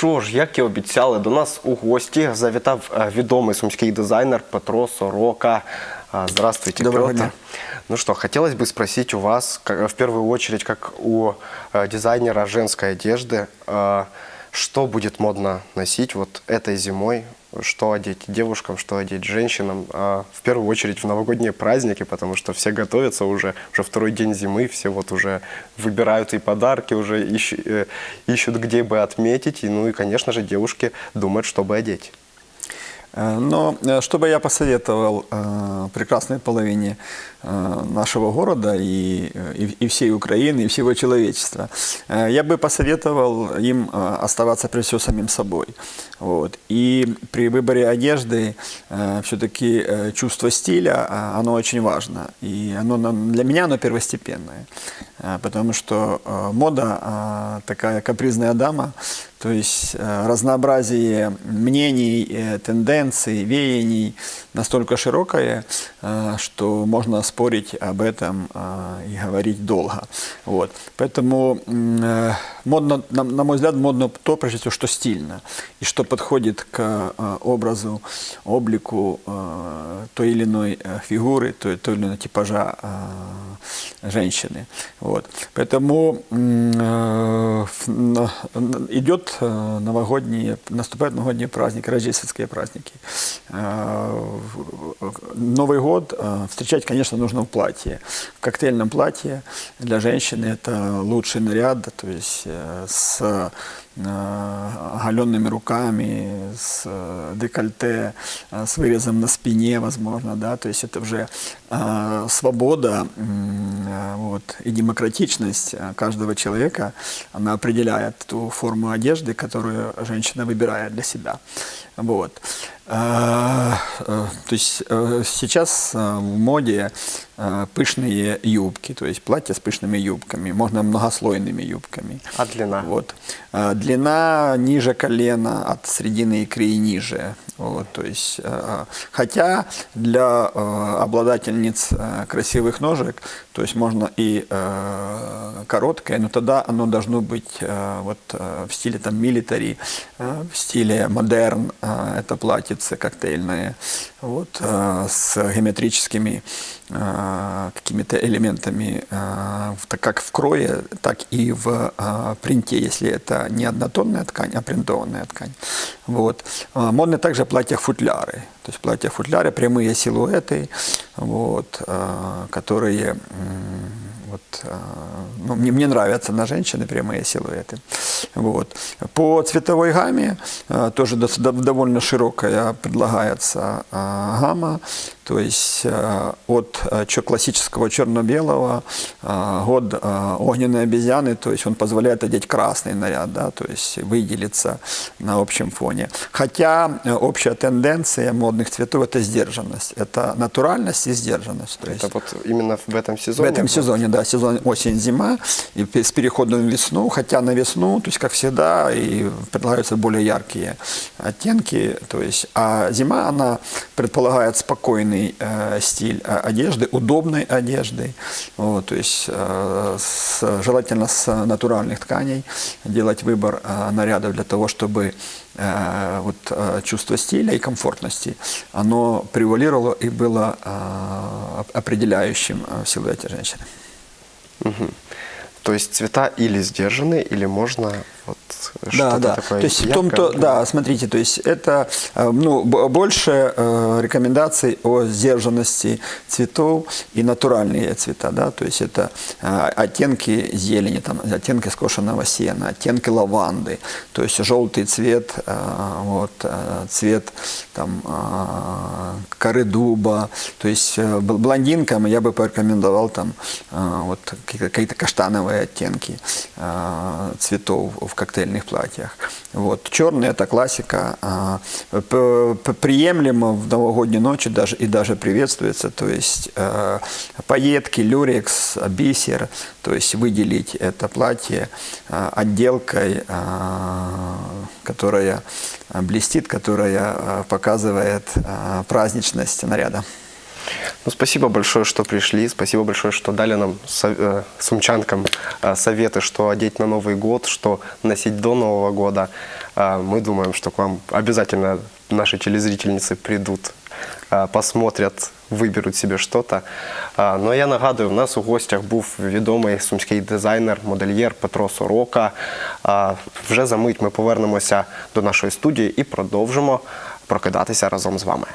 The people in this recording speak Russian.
що ж, як і обіцяли, до нас у гості завітав е, відомий сумський дизайнер Петро Сорока. А, Здравствуйте, Доброго Петр. дня. Ну что, хотелось бы спросить у вас, как- в первую очередь, как у э, дизайнера женской одежды, э, что будет модно носить вот этой зимой, что одеть девушкам, что одеть женщинам, а в первую очередь в новогодние праздники, потому что все готовятся уже, уже второй день зимы, все вот уже выбирают и подарки, уже ищ- э, ищут, где бы отметить, и, ну и, конечно же, девушки думают, чтобы одеть. Э, Но э, что бы я посоветовал э, прекрасной половине нашего города и, и, всей Украины, и всего человечества, я бы посоветовал им оставаться прежде всего самим собой. Вот. И при выборе одежды все-таки чувство стиля, оно очень важно. И оно, для меня оно первостепенное. Потому что мода такая капризная дама, то есть э, разнообразие мнений, э, тенденций, веяний настолько широкое, э, что можно спорить об этом э, и говорить долго. Вот. Поэтому э, модно, на, мой взгляд, модно то, прежде всего, что стильно и что подходит к э, образу, облику той или иной э, фигуры, той, той или иной типажа женщины. Вот. Поэтому э, идет новогодние, наступают новогодние праздники, рождественские праздники. Э, Новый год э, встречать, конечно, нужно в платье. В коктейльном платье для женщины это лучший наряд, то есть э, с оголенными руками, с э, декольте, э, с вырезом на спине, возможно, да, то есть это уже э, свобода э, вот, и демократичность э, каждого человека, она определяет ту форму одежды, которую женщина выбирает для себя. Вот. Э, э, То есть э, сейчас э, в моде э, пышные юбки, то есть платья с пышными юбками, можно многослойными юбками. А длина? Вот. А, Длина ниже колена, от середины икры и ниже. Вот, то есть, э, хотя для э, обладательниц э, красивых ножек, то есть можно и короткое, но тогда оно должно быть вот в стиле там милитари, в стиле модерн, это платьице коктейльное, вот с геометрическими какими-то элементами, так как в крое, так и в э, принте, если это не однотонная ткань, а принтованная ткань. Вот. А, Модны также платья-футляры, то есть платья-футляры, прямые силуэты, вот, которые вот, э, ну, мне, мне нравятся на женщины прямые силуэты. Вот. По цветовой гамме э, тоже довольно широкая предлагается э, гамма, то есть от классического черно-белого от э, огненной обезьяны, то есть он позволяет одеть красный наряд, да, то есть выделиться на общем фоне. Хотя общая тенденция модных цветов – это сдержанность, это натуральность и сдержанность. То есть Это вот именно в этом в сезоне? этом вот? сезоне, да, сезон осень-зима, и с переходом в весну, хотя на весну, то есть как всегда, и предлагаются более яркие оттенки, то есть, а зима, она предполагает спокойный э, стиль э, одежды, удобной одежды, вот, то есть э, с- желательно с натуральных тканей делать выбор э, нарядов для того, чтобы э, вот, э, чувство стиля и комфортности, оно превалировало и было оп- определяющим в силуэте женщины. Мгм. То есть цвета или сдержаны, или можно Да, да. такое То есть в том-то, яркое? да, смотрите, то есть это э, ну, больше э, рекомендаций о сдержанности цветов и натуральные цвета, да, то есть это э, оттенки зелени, там, оттенки скошенного сена, оттенки лаванды, то есть желтый цвет, вот, цвет там, коры дуба, то есть бл- блондинкам я бы порекомендовал там вот какие-то каштановые оттенки цветов в коктейльных платьях. Вот. Черный это классика, а, приемлемо в новогоднюю ночь даже, и даже приветствуется, то есть э, пайетки, люрекс, бисер, то есть выделить это платье э, отделкой, э, которая блестит, которая показывает праздничность наряда. Ну, спасибо большое, что пришли. Спасибо большое, что дали нам, со- э, сумчанкам, э, советы, что одеть на Новый год, что носить до Нового года. А, Мы думаем, что к вам обязательно наши телезрительницы придут, а, посмотрят, виберуть себе что-то. А, Ну, а я нагадую, в нас у гостях був відомий сумський дизайнер, модельєр Петро Сорока. А, Вже за мить ми повернемося до нашої студії і продовжимо прокидатися разом з вами.